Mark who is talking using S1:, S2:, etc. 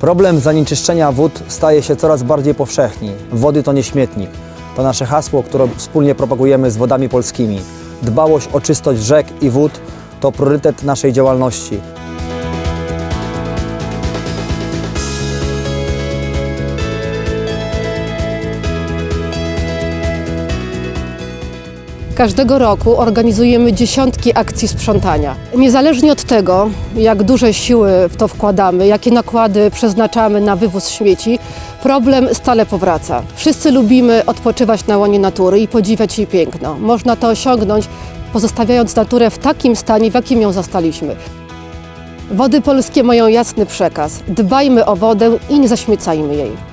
S1: Problem zanieczyszczenia wód staje się coraz bardziej powszechny. Wody to nie śmietnik. To nasze hasło, które wspólnie propagujemy z wodami polskimi. Dbałość o czystość rzek i wód to priorytet naszej działalności.
S2: Każdego roku organizujemy dziesiątki akcji sprzątania. Niezależnie od tego, jak duże siły w to wkładamy, jakie nakłady przeznaczamy na wywóz śmieci, problem stale powraca. Wszyscy lubimy odpoczywać na łonie natury i podziwiać jej piękno. Można to osiągnąć, pozostawiając naturę w takim stanie, w jakim ją zastaliśmy. Wody polskie mają jasny przekaz. Dbajmy o wodę i nie zaśmiecajmy jej.